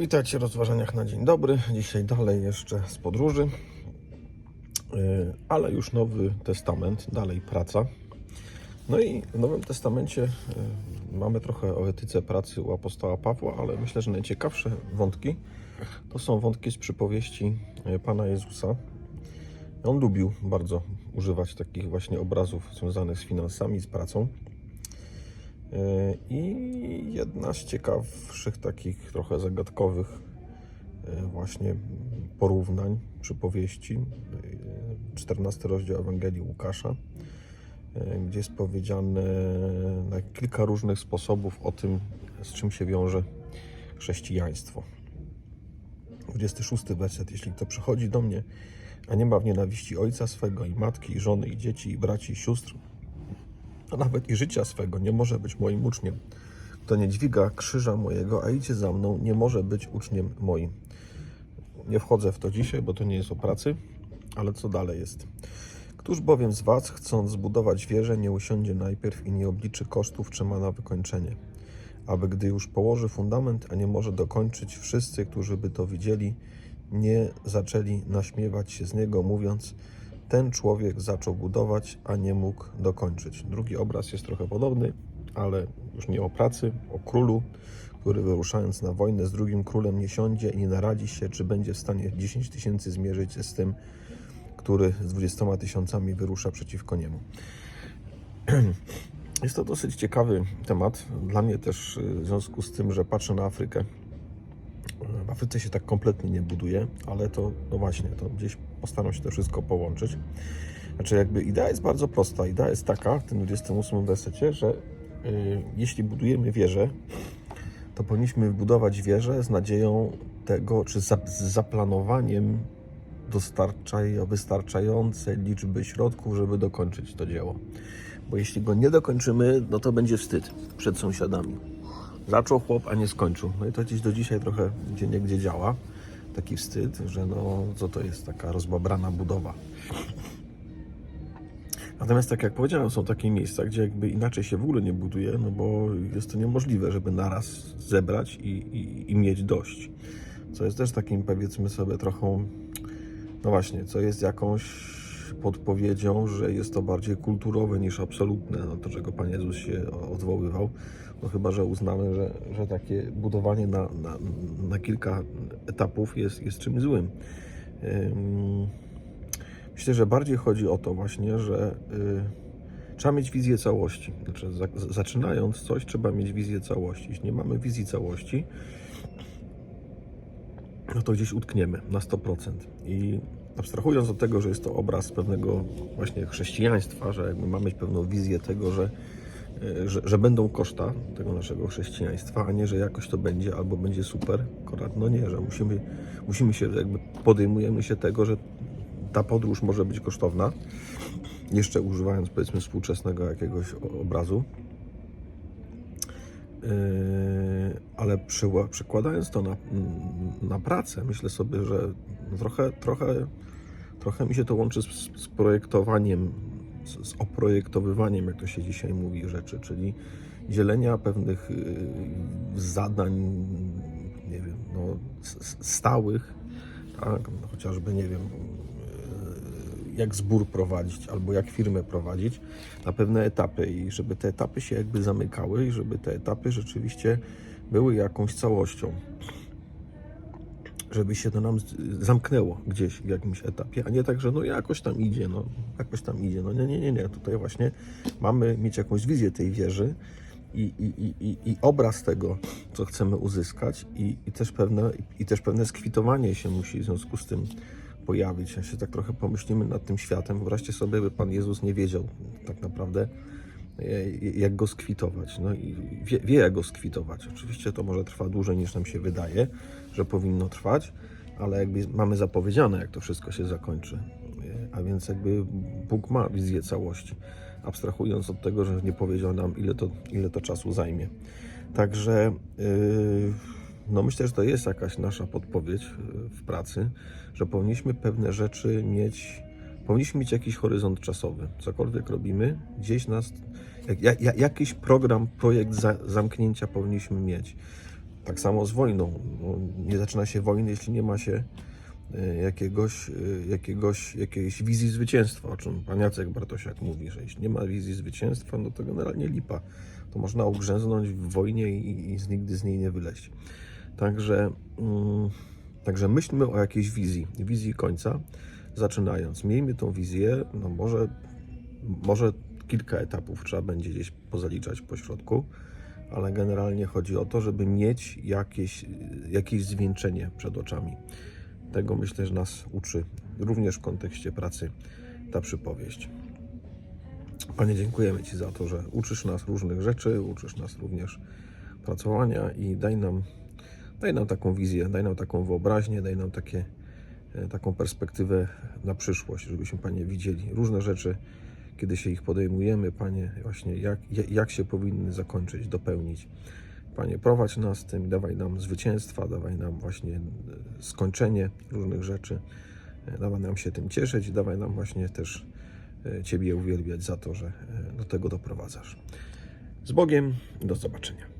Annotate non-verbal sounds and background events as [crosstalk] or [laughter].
Witajcie w rozważaniach na dzień dobry. Dzisiaj dalej jeszcze z podróży, Yy, ale już Nowy Testament, dalej praca. No i w Nowym Testamencie yy, mamy trochę o etyce pracy u apostoła Pawła, ale myślę, że najciekawsze wątki to są wątki z przypowieści yy, Pana Jezusa. On lubił bardzo używać takich właśnie obrazów związanych z finansami, z pracą. I jedna z ciekawszych, takich trochę zagadkowych yy, właśnie porównań, przypowieści, yy, 14 rozdział Ewangelii Łukasza, yy, gdzie jest powiedziane na kilka różnych sposobów o tym, z czym się wiąże chrześcijaństwo. 26 werset. Jeśli kto przychodzi do mnie, a nie ma w nienawiści ojca swego i matki, i żony, i dzieci, i braci, i sióstr, a nawet i życia swego nie może być moim uczniem. Kto nie dźwiga krzyża mojego, a idzie za mną, nie może być uczniem moim. Nie wchodzę w to dzisiaj, bo to nie jest o pracy, ale co dalej jest? Któż bowiem z Was, chcąc zbudować wieżę, nie usiądzie najpierw i nie obliczy kosztów, czy ma na wykończenie? Aby gdy już położy fundament, a nie może dokończyć, wszyscy, którzy by to widzieli, nie zaczęli naśmiewać się z niego, mówiąc: Ten człowiek zaczął budować, a nie mógł dokończyć. Drugi obraz jest trochę podobny, ale już nie o pracy, o królu, który wyruszając na wojnę z drugim królem nie siądzie i nie naradzi się, czy będzie w stanie 10 tysięcy zmierzyć się z tym, który z 20 tysiącami wyrusza przeciwko niemu. [clears throat] Jest to dosyć ciekawy temat. Dla mnie też y, w związku z tym, że patrzę na Afrykę. W Afryce się tak kompletnie nie buduje, ale to, no właśnie, to gdzieś postaram się to wszystko połączyć. Znaczy, jakby idea jest bardzo prosta. Idea jest taka w tym 28 wersecie, że y, jeśli budujemy wieżę, to powinniśmy budować wieżę z nadzieją tego, czy za, z zaplanowaniem dostarczaj, wystarczającej liczby środków, żeby dokończyć to dzieło. Bo jeśli go nie dokończymy, no to będzie wstyd przed sąsiadami. Zaczął chłop, a nie skończył. No i to gdzieś do dzisiaj trochę gdzie niegdzie działa. Taki wstyd, że no co to jest taka rozbabrana budowa. Natomiast tak jak powiedziałem, są takie miejsca, gdzie jakby inaczej się w ogóle nie buduje, no bo jest to niemożliwe, żeby naraz zebrać i, i, i mieć dość. Co jest też takim, powiedzmy sobie, trochę, no właśnie, co jest jakąś podpowiedzią, że jest to bardziej kulturowe niż absolutne, no to czego Pan Jezus się odwoływał. No chyba, że uznamy, że, że takie budowanie na, na, na kilka etapów jest, jest czymś złym. Ym, Myślę, że bardziej chodzi o to właśnie, że y, trzeba mieć wizję całości. Znaczy, za, zaczynając coś, trzeba mieć wizję całości. Jeśli nie mamy wizji całości, no to gdzieś utkniemy na 100%. I abstrahując od tego, że jest to obraz pewnego właśnie chrześcijaństwa, że jakby mamy pewną wizję tego, że, y, że, że będą koszta tego naszego chrześcijaństwa, a nie, że jakoś to będzie albo będzie super, akurat no nie, że musimy, musimy się jakby podejmujemy się tego, że ta podróż może być kosztowna, jeszcze używając powiedzmy współczesnego jakiegoś obrazu. Yy, ale przyła- przekładając to na, na pracę, myślę sobie, że trochę, trochę, trochę mi się to łączy z, z projektowaniem, z, z oprojektowywaniem, jak to się dzisiaj mówi, rzeczy, czyli dzielenia pewnych yy, zadań, nie wiem, no, stałych, tak, no, chociażby, nie wiem, jak zbór prowadzić albo jak firmę prowadzić na pewne etapy i żeby te etapy się jakby zamykały i żeby te etapy rzeczywiście były jakąś całością. Żeby się to nam zamknęło gdzieś w jakimś etapie, a nie tak, że no jakoś tam idzie, no jakoś tam idzie. No nie, nie, nie, nie. Tutaj właśnie mamy mieć jakąś wizję tej wieży i, i, i, i, i obraz tego, co chcemy uzyskać i, i, też pewne, i też pewne skwitowanie się musi w związku z tym pojawić. Ja się tak trochę pomyślimy nad tym światem. Wyobraźcie sobie, by Pan Jezus nie wiedział tak naprawdę, e, jak go skwitować. No i wie, wie, jak go skwitować. Oczywiście to może trwa dłużej niż nam się wydaje, że powinno trwać, ale jakby mamy zapowiedziane, jak to wszystko się zakończy. E, A więc jakby Bóg ma wizję całości, abstrahując od tego, że nie powiedział nam, ile to, ile to czasu zajmie. Także yy, no myślę, że to jest jakaś nasza podpowiedź yy, w pracy, że powinniśmy pewne rzeczy mieć, powinniśmy mieć jakiś horyzont czasowy. Cokolwiek robimy, gdzieś nas, jak, jak, jakiś program, projekt za, zamknięcia powinniśmy mieć. Tak samo z wojną. no, nie zaczyna się wojny, jeśli nie ma się e, jakiegoś, e, jakiegoś, jakiejś wizji zwycięstwa, o czym pan Jacek Bartosiak mówi, że jeśli nie ma wizji zwycięstwa, no to generalnie lipa. To można ugrzęznąć w wojnie i, i nigdy z niej nie wyleźć. Także, mm, także myślmy o jakiejś wizji, wizji końca, zaczynając. Miejmy tą wizję, no może, może kilka etapów trzeba będzie gdzieś pozaliczać po środku, ale generalnie chodzi o to, żeby mieć jakieś, jakieś zwieńczenie przed oczami. Tego myślę, że nas uczy również w kontekście pracy ta przypowieść. Panie, dziękujemy Ci za to, że uczysz nas różnych rzeczy, uczysz nas również pracowania i daj nam, daj nam taką wizję, daj nam taką wyobraźnię, daj nam takie, e, taką perspektywę na przyszłość, żebyśmy, Panie, widzieli różne rzeczy, kiedy się ich podejmujemy, Panie, właśnie jak, ja- jak się powinny zakończyć, dopełnić. Panie, prowadź nas tym, dawaj nam zwycięstwa, dawaj nam właśnie e, skończenie różnych rzeczy, e, dawaj nam się tym cieszyć, dawaj nam właśnie też Ciebie uwielbiać za to, że do tego doprowadzasz. Z Bogiem, do zobaczenia.